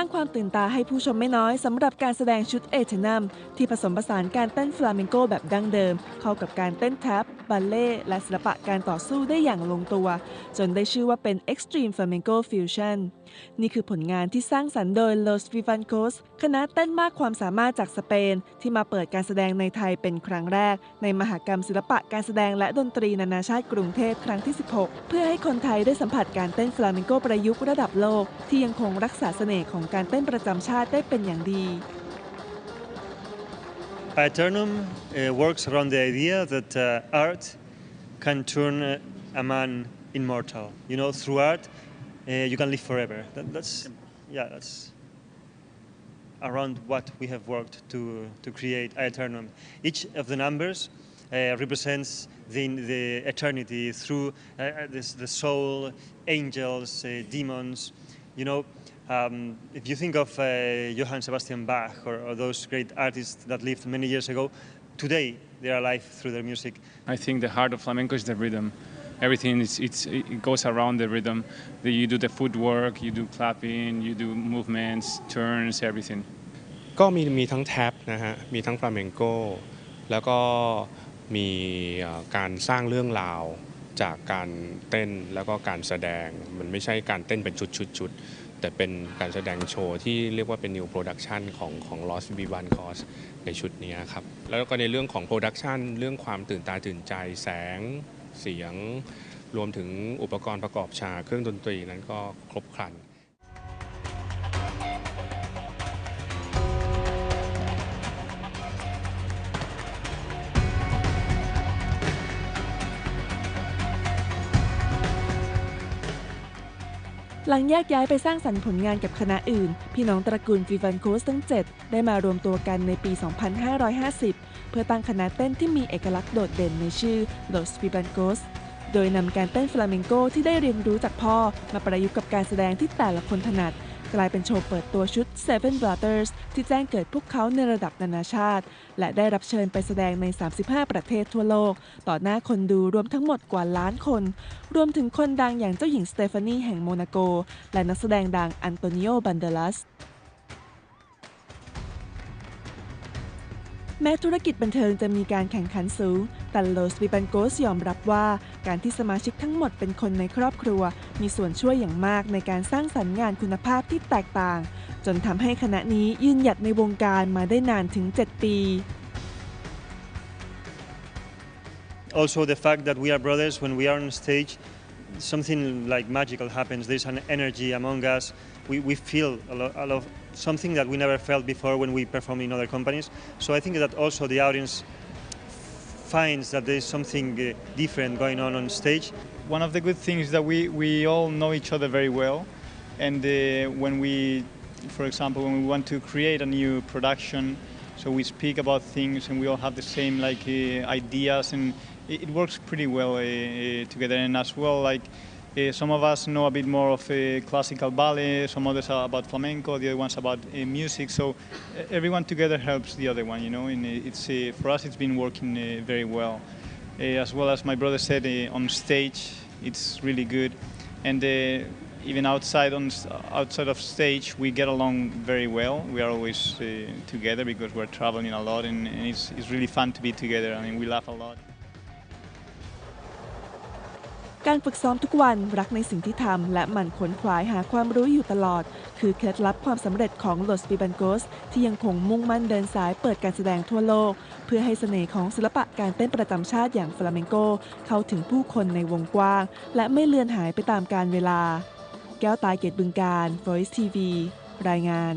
างความตื่นตาให้ผู้ชมไม่น้อยสำหรับการแสดงชุดเอเทนัมที่ผสมผสานการเต้นฟลาเมงโกแบบดั้งเดิม เข้ากับการเต้นแท็บบัลเล่และศิลปะการต่อสู้ได้อย่างลงตัว จนได้ชื่อว่าเป็น Extreme Flamenco Fusion นี่คือผลงานที่สร้างสรรค์โดย Los Vivancos คณะเต้นมากความสามารถจากสเปน ที่มาเปิดการแสดงในไทยเป็นครั้งแรก ในมหกรรมศิลปะการแสดงและดนตรีนานาชาติกรุงเทพครั้งที่ 16 เพื่อให้คนไทยได้สัมผัสการเต้นฟลาเมนโกประยุกต์ระดับโลก ที่ยังคงรักษาเสน่ห์ของการเต้นประจำชาติได้เป็นอย่างดี Aeternum uh, works around the idea that uh, art can turn a man immortal. You know, through art, uh, you can live forever. That, that's yeah, that's around what we have worked to to create Aeternum. Each of the numbers uh, represents the, the eternity through uh, this, the soul, angels, uh, demons. You know, um, if you think of uh, Johann Sebastian Bach or, or those great artists that lived many years ago, today they are alive through their music. I think the heart of flamenco is the rhythm. Everything is it's, it goes around the rhythm. The- You do the footwork, you do clapping, you do movements, turns, everything. ก็มีมีทั้งแท็บนะฮะ มีทั้งฟลาเมงโกแล้วก็มีการสร้างเรื่องราวจากการเต้นแล้วก็การแสดง มันไม่ใช่การเต้นเป็นชุดๆๆ แต่เป็นการแสดงโชว์ที่เรียกว่าเป็น new production ของของ Lost v 1 Cause ในชุดนี้ครับ แล้วก็ในเรื่องของ production เรื่องความตื่นตาตื่นใจแสง เสียง รวมถึงอุปกรณ์ประกอบฉากเครื่องดนตรีนั้นก็ครบครัน หลังแยกย้ายไปสร้างสรรค์ผลงานกับคณะอื่น พี่น้องตระกูลฟิวันโคสทั้ง 7 ได้มารวมตัวกันในปี 2550 เพื่อตั้งคณะเต้นที่มีเอกลักษณ์โดดเด่นในชื่อ Los f i v a n c o s โดยนำการเต้นฟลาเมงโกที่ได้เรียนรู้จากพ่อมาประยุกต์กับการแสดงที่แต่ละคนถนัด กลายเป็นโชว์เปิดตัวชุด Seven Brothers ที่แจ้งเกิดพวกเขาในระดับนานาชาติ และได้รับเชิญไปแสดงใน 35 ประเทศทั่วโลก ต่อหน้าคนดูรวมทั้งหมดกว่าล้านคน รวมถึงคนดังอย่างเจ้าหญิงสเตฟานีแห่งโมนาโก และนักแสดงดังอันโตนิโอ บันเดลัส แม้ธุรกิจบันเทิงจะมีการแข่งขันสูง แต่โลสวิบันโกสยอมรับว่า การที่สมาชิกทั้งหมดเป็นคนในครอบครัว มีส่วนช่วยอย่างมากในการสร้างสรรค์งานคุณภาพที่แตกต่าง จนทำให้คณะนี้ยืนหยัดในวงการมาได้นานถึง 7 ปี Also, the fact that we are brothers when we are on stage, something like magical happens. There's an energy among us. We, we feel a lot, a lot, something that we never felt before when we perform in other companies. So I think that also the audience finds that there's something uh, different going on on stage. One of the good things is that we, we all know each other very well. And uh, when we, for example, when we want to create a new production, so we speak about things and we all have the same like uh, ideas and it, it works pretty well uh, uh, together. And as well, like uh, some of us know a bit more of uh, classical ballet, some others are about flamenco, the other ones about uh, music. So uh, everyone together helps the other one, you know. And it's for us, it's been working very well. As well as my brother said, on stage, it's really good, and even outside on outside of stage, we get along very well. We are always uh, together because we're traveling a lot, and, and it's, it's really fun to be together. I mean, we laugh a lot. การฝึกซ้อมทุกวันรักในสิ่งที่ทำและหมั่นขวนขวายหาความรู้อยู่ตลอด คือเคล็ดลับความสำเร็จของโลสปิบันโกสที่ยังคงมุ่งมั่นเดินสายเปิดการแสดงทั่วโลก เพื่อให้เสน่ห์ของศิลปะการเต้นประจำชาติอย่างฟลาเมงโก เข้าถึงผู้คนในวงกว้าง และไม่เลือนหายไปตามกาลเวลา แก้วตาเกตบึงการ Voice TV รายงาน